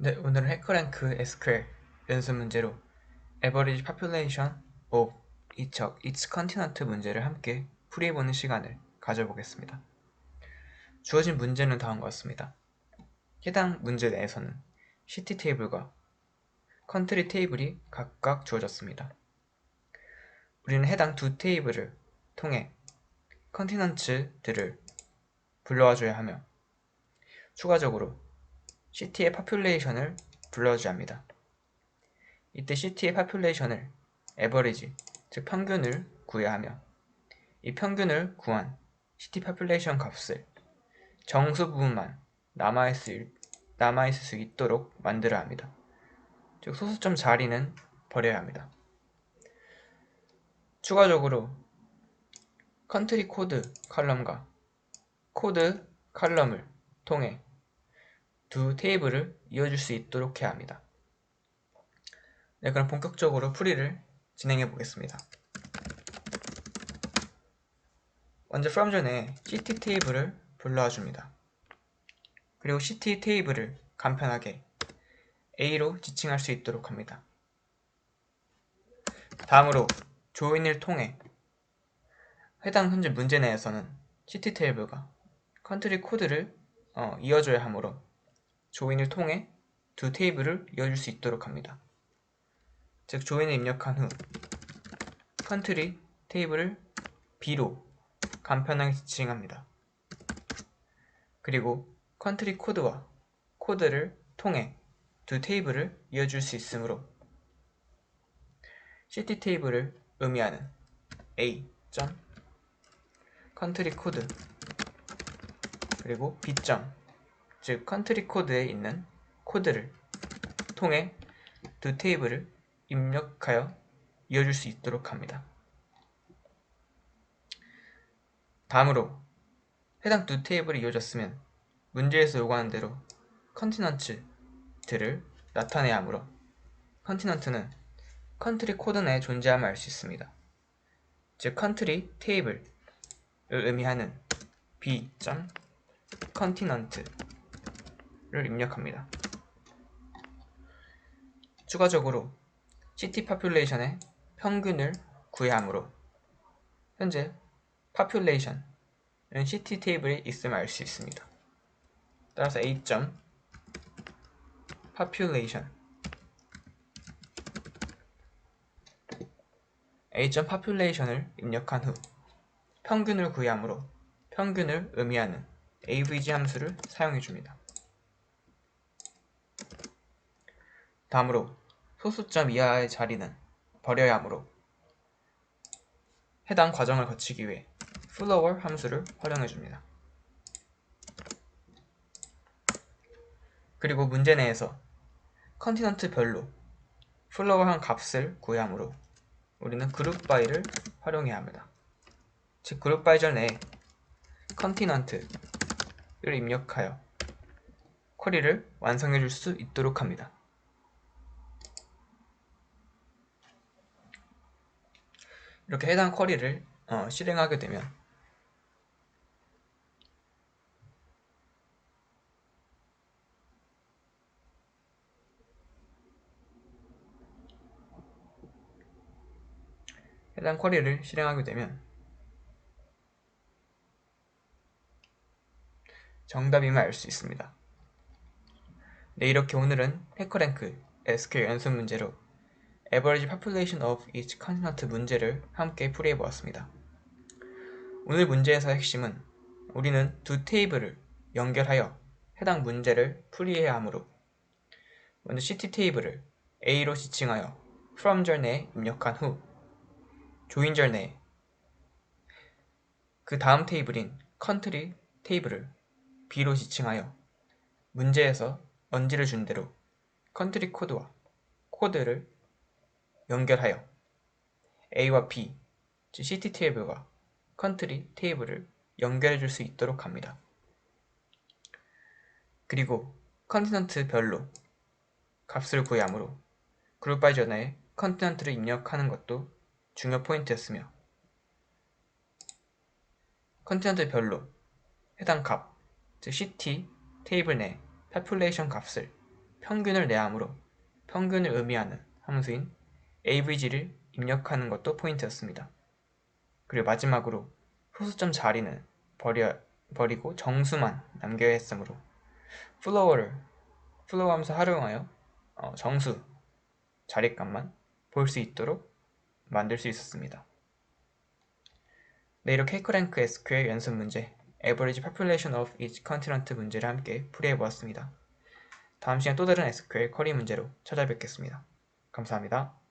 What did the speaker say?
네, 오늘은 해커랭크 SQL 연습 문제로 Average Population of each continent 문제를 함께 풀이해보는 시간을 가져보겠습니다. 주어진 문제는 다음과 같습니다. 해당 문제 내에서는 시티 테이블과 컨트리 테이블이 각각 주어졌습니다. 우리는 해당 두 테이블을 통해 컨티넌츠들을 불러와 줘야 하며 추가적으로 시티의 파퓰레이션을 불러줘야 합니다. 이때 시티의 파퓰레이션을 에버리지, 즉 평균을 구해야 하며 이 평균을 구한 시티 파퓰레이션 값을 정수 부분만 남아있을, 남아있을 수 있도록 만들어야 합니다. 즉 소수점 자리는 버려야 합니다. 추가적으로 컨트리 코드 칼럼과 코드 칼럼을 통해 두 테이블을 이어줄 수 있도록 해야 합니다. 네, 그럼 본격적으로 풀이를 진행해 보겠습니다. 먼저 from 전에 city 테이블을 불러와 줍니다. 그리고 city 테이블을 간편하게 A로 지칭할 수 있도록 합니다. 다음으로 조인을 통해 해당 현재 문제 내에서는 city 테이블과 컨트리 코드를 어, 이어줘야 하므로 조인을 통해 두 테이블을 이어줄 수 있도록 합니다. 즉 조인을 입력한 후 컨트리 테이블을 B로 간편하게 지칭합니다. 그리고 컨트리 코드와 코드를 통해 두 테이블을 이어줄 수 있으므로 city 테이블을 의미하는 A. 컨트리 코드 그리고 B. 즉 컨트리 코드에 있는 코드를 통해 두 테이블을 입력하여 이어줄 수 있도록 합니다. 다음으로 해당 두 테이블이 이어졌으면 문제에서 요구하는 대로 컨티넌츠들을 나타내야 하므로 컨티넌트는 컨트리 코드 내에 존재함을 알 수 있습니다. 즉 컨트리 테이블을 의미하는 b. 를 입력합니다. 추가적으로 city population의 평균을 구해야 하므로 현재 population은 city 테이블에 있음을 알 수 있습니다. 따라서 a. population a. population을 입력한 후 평균을 구해야 하므로 평균을 의미하는 avg 함수를 사용해 줍니다. 다음으로 소수점 이하의 자리는 버려야 하므로 해당 과정을 거치기 위해 floor 함수를 활용해 줍니다. 그리고 문제 내에서 컨티넌트별로 플로어한 값을 구해야 하므로 우리는 그룹 바이를 활용해야 합니다. 즉 그룹 바이 전에 컨티넌트를 입력하여 쿼리를 완성해 줄 수 있도록 합니다. 이렇게 해당 쿼리를 어, 실행하게 되면 해당 쿼리를 실행하게 되면 정답임을 알 수 있습니다. 네, 이렇게 오늘은 해커랭크 SQL 연습 문제로 Average Population of each continent 문제를 함께 풀이해 보았습니다. 오늘 문제에서의 핵심은 우리는 두 테이블을 연결하여 해당 문제를 풀이해야 하므로 먼저 CT 테이블을 A로 지칭하여 from 절 내에 입력한 후 join 절 내에 그 다음 테이블인 country 테이블을 B로 지칭하여 문제에서 언지를 준 대로 country 코드와 코드를 연결하여 A와 B, 즉 CT 테이블과 컨트리 테이블을 연결해 줄 수 있도록 합니다. 그리고 컨티넌트별로 값을 구해하므로 그룹 바이 전에 컨티넌트를 입력하는 것도 중요 포인트였으며 컨티넌트별로 해당 값, 즉 CT 테이블 내 파퓰레이션 값을 평균을 내함으로 평균을 의미하는 함수인 avg를 입력하는 것도 포인트였습니다. 그리고 마지막으로 소수점 자리는 버려, 버리고 정수만 남겨야 했으므로 floor를 floor 함수 활용하여 어, 정수 자리값만 볼 수 있도록 만들 수 있었습니다. 네, 이렇게 K랭크 SQL 연습 문제 Average Population of Each Continent 문제를 함께 풀이해 보았습니다. 다음 시간 또 다른 SQL 쿼리 문제로 찾아뵙겠습니다. 감사합니다.